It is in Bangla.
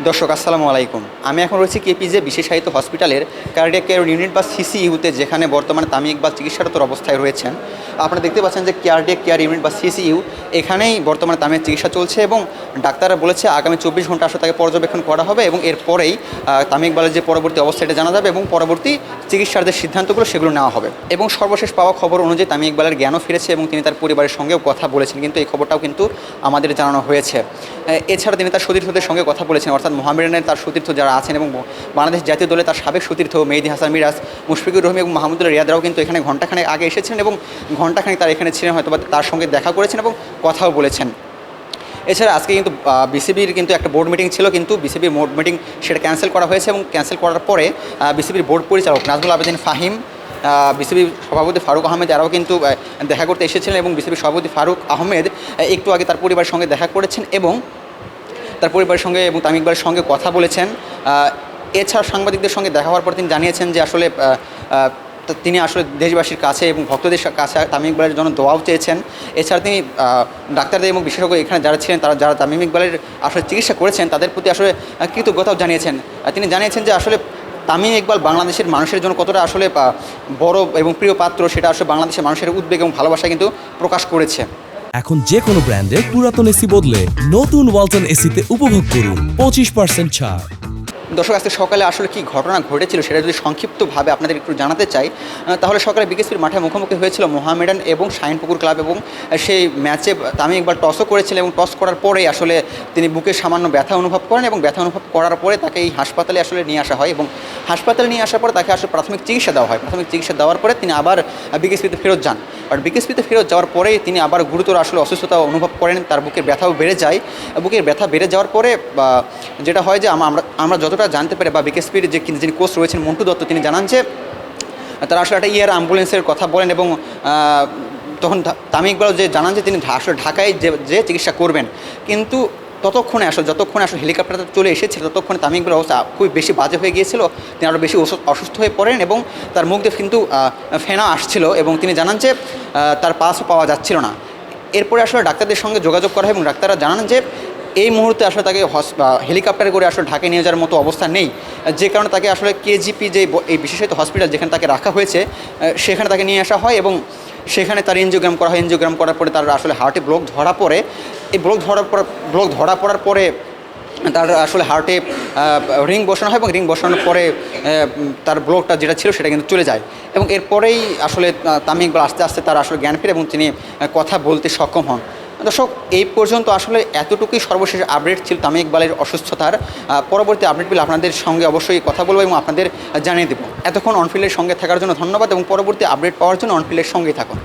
দর্শক, আসসালামু আলাইকুম। আমি এখন রয়েছি কেপিজে বিশেষায়িত হসপিটালের কার্ডিয়াক কেয়ার ইউনিট বা সিসিইউতে যেখানে বর্তমানে তামি ইকবাল চিকিৎসারত অবস্থায় রয়েছেন। আপনারা দেখতে পাচ্ছেন যে কার্ডিয়াক কেয়ার ইউনিট বা সিসিইউ এখানেই বর্তমানে তামির চিকিৎসা চলছে এবং ডাক্তাররা বলেছে আগামী চব্বিশ ঘণ্টা আসলে তাকে পর্যবেক্ষণ করা হবে এবং এরপরেই তামি ইকবালের যে পরবর্তী অবস্থা, এটা জানা যাবে এবং পরবর্তী চিকিৎসার যে সিদ্ধান্তগুলো সেগুলো নেওয়া হবে। এবং সর্বশেষ পাওয়া খবর অনুযায়ী তামি ইকবালের জ্ঞানও ফিরেছে এবং তিনি তার পরিবারের সঙ্গেও কথা বলেছেন। কিন্তু এই খবরটাও কিন্তু আমাদের জানানো হয়েছে। এছাড়া তিনি তার সতীর্থদের সঙ্গে কথা বলেছেন অর্থাৎ মোহামেডানের তার সতীর্থ যারা আছেন এবং বাংলাদেশ জাতীয় দলে তার সাবেক সতীর্থ মেহেদি হাসান মিরাজ, মুশফিকুর রহিম এবং মাহমুদুল্লাহ রিয়াদরাও কিন্তু এখানে ঘণ্টাখানেক আগে এসেছেন এবং ঘণ্টাখানেক তার এখানে ছিলেন হয়তো তার সঙ্গে দেখা করেছেন এবং কথাও বলেছেন। এছাড়া আজকে কিন্তু বিসিবির কিন্তু একটা বোর্ড মিটিং ছিল, কিন্তু বিসিবির বোর্ড মিটিং সেটা ক্যান্সেল করা হয়েছে এবং ক্যান্সেল করার পরে বিসিবির বোর্ড পরিচালক নাজমুল আবেদিন ফাহিম বিসিবি সভাপতি ফারুক আহমেদ এরাও কিন্তু দেখা করতে এসেছিলেন এবং বিসিবির সভাপতি ফারুক আহমেদ একটু আগে তার পরিবারের সঙ্গে দেখা করেছেন এবং তার পরিবারের সঙ্গে এবং তামিম ইকবালের সঙ্গে কথা বলেছেন। এছাড়া সাংবাদিকদের সঙ্গে দেখা হওয়ার পর তিনি জানিয়েছেন যে আসলে তিনি আসলে দেশবাসীর কাছে এবং ভক্তদের কাছে তামিম ইকবালের জন্য দোয়াও চেয়েছেন। এছাড়া তিনি ডাক্তারদের এবং বিশেষজ্ঞ এখানে যারা ছিলেন, তারা যারা তামিম ইকবালের আসলে চিকিৎসা করেছেন, তাদের প্রতি আসলে কৃতজ্ঞতাও জানিয়েছেন। তিনি জানিয়েছেন যে আসলে তামিম ইকবাল বাংলাদেশের মানুষের জন্য কতটা আসলে বড় এবং প্রিয় পাত্র, সেটা আসলে বাংলাদেশের মানুষের উদ্বেগ এবং ভালোবাসা কিন্তু প্রকাশ করেছে। এখন যে কোনো ব্র্যান্ডের পুরাতন এসি বদলে নতুন ওয়ালটন এসিতে উপভোগ করুন পঁচিশ পার্সেন্ট ছাড়। দর্শক, আজকে সকালে আসলে কি ঘটনা ঘটেছিল সেটা যদি সংক্ষিপ্তভাবে আপনাদের একটু জানাতে চাই তাহলে সকালে বিকেএসপির মাঠে মুখোমুখি হয়েছিল মোহামেডান এবং শাহিনপুকুর ক্লাব এবং সেই ম্যাচে তামিম একবার টসও করেছিলেন এবং টস করার পরেই আসলে তিনি বুকে সামান্য ব্যথা অনুভব করেন এবং ব্যথা অনুভব করার পরে তাকে এই হাসপাতালে আসলে নিয়ে আসা হয় এবং হাসপাতালে নিয়ে আসার পরে তাকে আসলে প্রাথমিক চিকিৎসা দেওয়া হয়। প্রাথমিক চিকিৎসা দেওয়ার পরে তিনি আবার বিকেসপিতে ফেরত যান। আর বিকেসপিতে ফেরত যাওয়ার পরেই তিনি আবার গুরুতর আসলে অসুস্থতা অনুভব করেন, তার বুকের ব্যথাও বেড়ে যায়। বুকের ব্যথা বেড়ে যাওয়ার পরে যেটা হয় যে আম- আমরা আমরা যতটা জানতে পারে বা বিকেএসপির যে যিনি কোচ রয়েছেন মন্টু দত্ত, তিনি জানান যে তারা আসলে একটা ইয়ার অ্যাম্বুলেন্সের কথা বলেন এবং তখন তামিম ইকবাল যে জানান যে তিনি আসলে ঢাকায় যে যে চিকিৎসা করবেন। কিন্তু ততক্ষণে আসলে, যতক্ষণে আসলে হেলিকপ্টারটা চলে এসেছিল ততক্ষণে তামিম ইকবালের অবস্থা খুবই বেশি বাজে হয়ে গিয়েছিল। তিনি আরও বেশি অসু- অসুস্থ হয়ে পড়েন এবং তার মুখ দিয়ে কিন্তু ফেনা আসছিল এবং তিনি জানান যে তার পাসও পাওয়া যাচ্ছিল না। এরপরে আসলে ডাক্তারদের সঙ্গে যোগাযোগ করা হয় এবং ডাক্তাররা জানান যে এই মুহূর্তে আসলে তাকে হেলিকপ্টারে করে আসলে ঢাকায় নিয়ে যাওয়ার মতো অবস্থা নেই। যে কারণে তাকে আসলে কেজিপি যে এই বিশেষায়িত হসপিটাল যেখানে তাকে রাখা হয়েছে সেখানে তাকে নিয়ে আসা হয় এবং সেখানে তার এনজিওগ্রাম করা হয়। এনজিওগ্রাম করার পরে তার আসলে হার্টে ব্লক ধরা পড়ে। এই ব্লক ধরার পর ব্লক ধরা পড়ার পরে তার আসলে হার্টে রিং বসানো হয় এবং রিং বসানোর পরে তার ব্লকটা যেটা ছিল সেটা কিন্তু চলে যায়। এবং এরপরেই আসলে তামিম আস্তে আস্তে তার আসলে জ্ঞান ফিরে এবং তিনি কথা বলতে সক্ষম হন। দর্শক, এই পর্যন্ত আসলে এতটুকুই সর্বশেষ আপডেট ছিল তামিম ইকবালের অসুস্থতার। পরবর্তী আপডেটগুলো আপনাদের সঙ্গে অবশ্যই কথা বলব এবং আপনাদের জানিয়ে দেবো। এতক্ষণ অনফিল্ডের সঙ্গে থাকার জন্য ধন্যবাদ এবং পরবর্তী আপডেট পাওয়ার জন্য অনফিল্ডের সঙ্গেই থাকুন।